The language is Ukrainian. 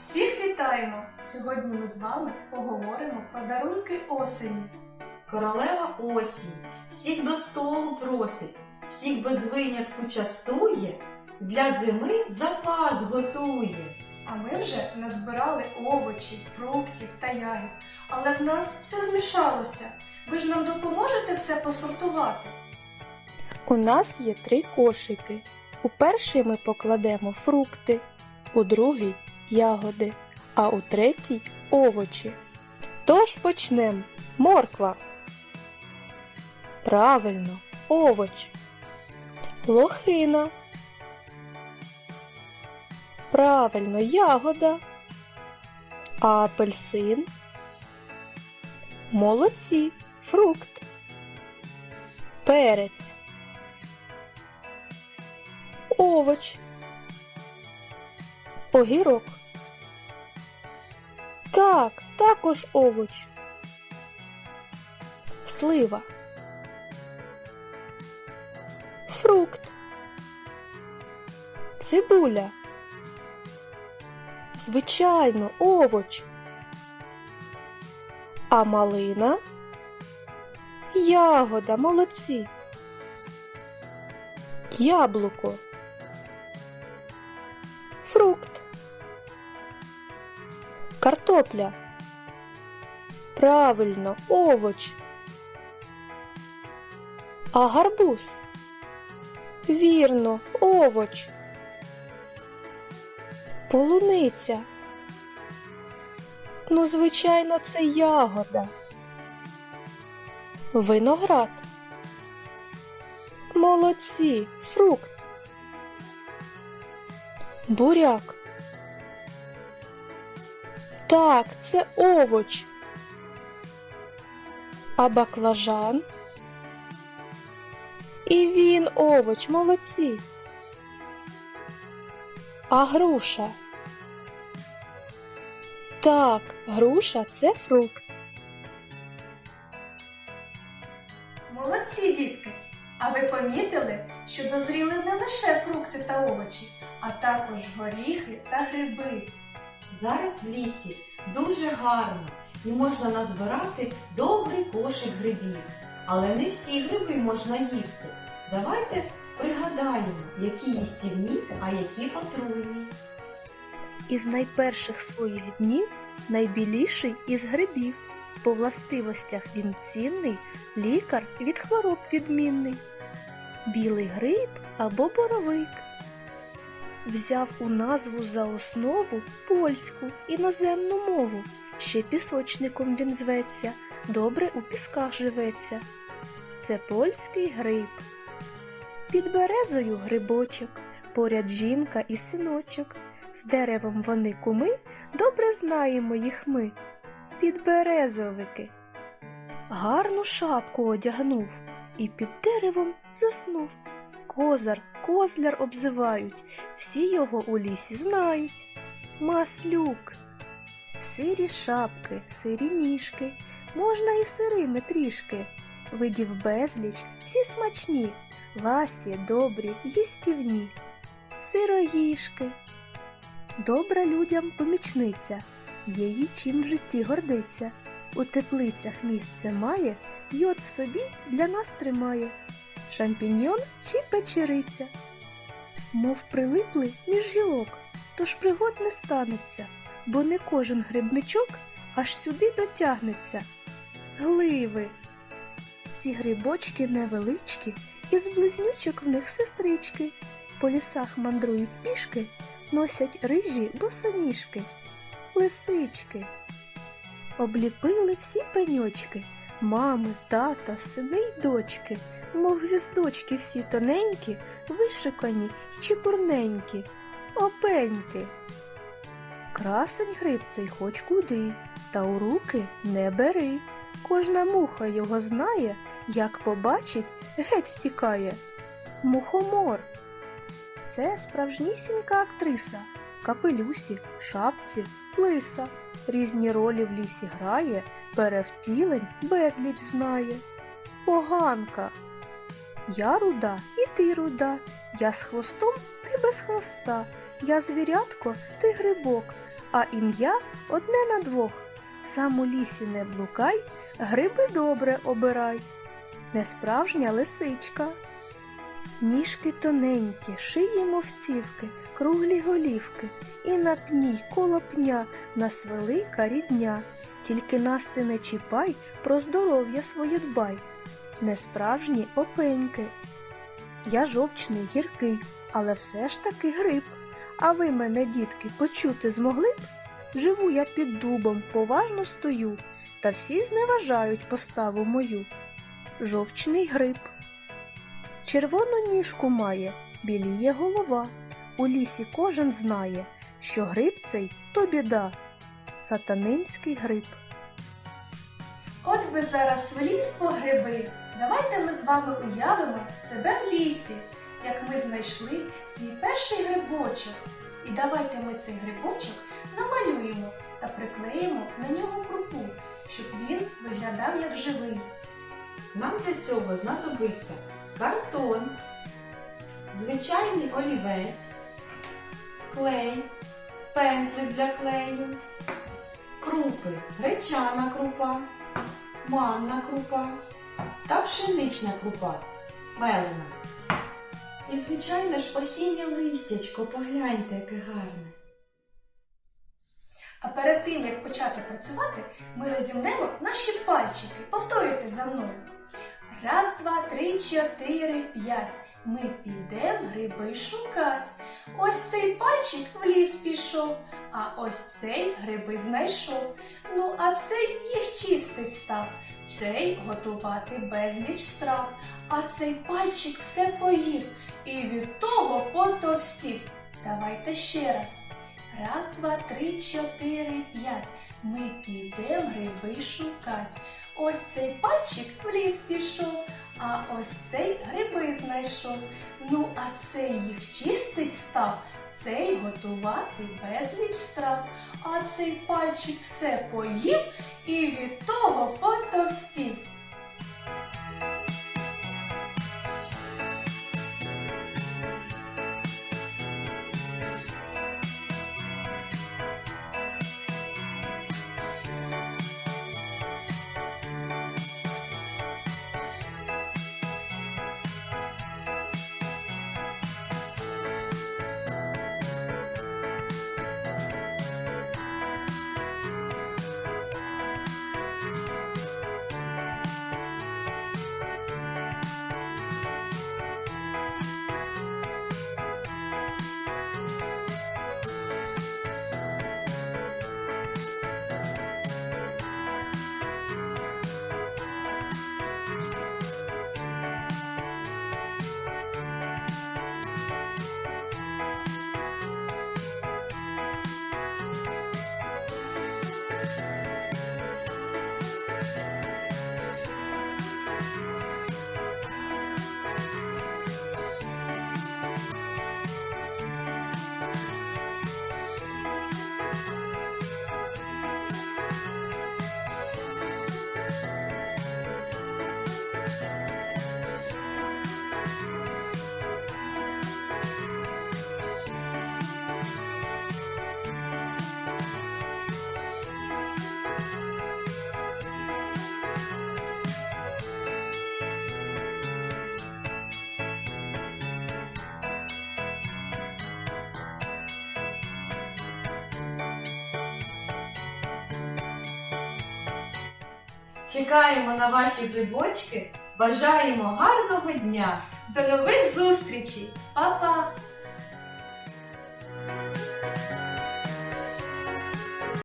Всіх вітаємо! Сьогодні ми з вами поговоримо про дарунки осені. Королева осінь всіх до столу просить, всіх без винятку частує, для зими запас готує. А ми вже назбирали овочів, фруктів та ягід, але в нас все змішалося. Ви ж нам допоможете все посортувати? У нас є три кошики. У перший ми покладемо фрукти, у другий ягоди, а у третій овочі. Тож почнемо. Морква. Правильно, овоч. Лохина. Правильно, ягода. А апельсин. Молодці, фрукт. Перець. Овоч. Огірок. Так, також овоч. Слива. Фрукт. Цибуля. Звичайно, овоч. А малина. Ягода, молодці. Яблуко. Фрукт. Картопля. Правильно, овоч. А гарбуз. Вірно, овоч. Полуниця. Ну, звичайно, це ягода. Виноград. Молодці, фрукт. Буряк. Так, це овоч. А баклажан. І він овоч, молодці. А груша. Так, груша це фрукт. Молодці, дітки! А ви помітили, що дозріли не лише фрукти та овочі, а також горіхи та гриби. Зараз в лісі дуже гарно і можна назбирати добрий кошик грибів. Але не всі гриби можна їсти. Давайте пригадаємо, які їстівні, а які отруйні. Із найперших своїх днів найбіліший із грибів. По властивостях він цінний, лікар від хвороб відмінний. Білий гриб або боровик. Взяв у назву за основу польську іноземну мову. Ще пісочником він зветься, добре у пісках живеться. Це польський гриб. Під березою грибочок, поряд жінка і синочок. З деревом вони куми, добре знаємо їх ми. Підберезовики. Гарну шапку одягнув і під деревом заснув. Козар, козляр обзивають, всі його у лісі знають. Маслюк. Сирі шапки, сирі ніжки, можна і сирими трішки. Видів безліч, всі смачні, ласі, добрі, їстівні. Сироїшки. Добра людям помічниця, її чим в житті гордиться. У теплицях місце має, йод в собі для нас тримає. Шампіньйон чи печериця. Мов прилипли між гілок, тож пригод не станеться, бо не кожен грибничок аж сюди дотягнеться. Гливи. Ці грибочки невеличкі, із близнючок в них сестрички. По лісах мандрують пішки, носять рижі босоніжки, лисички. Обліпили всі пеньочки, мами, тата, сини й дочки, мов гвіздочки всі тоненькі, вишикані й чепурненькі, опеньки. Красень гриб цей хоч куди, та у руки не бери. Кожна муха його знає, як побачить, геть втікає. Мухомор. Це справжнісінька актриса, капелюсі, шапці, лиса. Різні ролі в лісі грає, перевтілень безліч знає. Поганка. Я руда, і ти руда. Я з хвостом, ти без хвоста. Я звірятко, ти грибок. а ім'я одне на двох. Сам у лісі не блукай, гриби добре обирай. Несправжня лисичка. Ніжки тоненькі, шиї мовцівки, круглі голівки, і на пні коло пня нас велика рідня. Тільки нас ти не чіпай, про здоров'я своє дбай. Несправжні опеньки. Я жовчний гіркий, але все ж таки гриб. А ви мене, дітки, почути змогли б? Живу я під дубом, поважно стою, та всі зневажають поставу мою. Жовчний гриб. Червону ніжку має, біліє голова. У лісі кожен знає, що гриб цей то біда. Сатанинський гриб. От би зараз в ліс по гриби. Давайте ми з вами уявимо себе в лісі, як ми знайшли свій перший грибочок. І давайте ми цей грибочок намалюємо та приклеїмо на нього крупу, щоб він виглядав як живий. Нам для цього знадобиться картон, звичайний олівець, клей, пензлик для клею, крупи, гречана крупа, манна крупа та пшенична крупа, мелена. І, звичайно ж, осіннє листячко, погляньте, яке гарне. А перед тим, як почати працювати, ми розімнемо наші пальчики. Повторюйте за мною. Раз, два, три, чотири, п'ять. Ми підемо гриби шукать. Ось цей пальчик в ліс пішов, а ось цей гриби знайшов. Ну, а цей їх чистить став. Цей готувати безліч страв. А цей пальчик все поїв і від того потовстів. Давайте ще раз. Раз, два, три, чотири, п'ять. Ми підемо гриби шукать. Ось цей пальчик в ліс пішов, а ось цей гриби знайшов. Ну, а цей їх чистить став, цей готувати безліч страв. А цей пальчик все поїв і від того потовстів. Чекаємо на ваші грибочки, бажаємо гарного дня! До нових зустрічей! Па-па!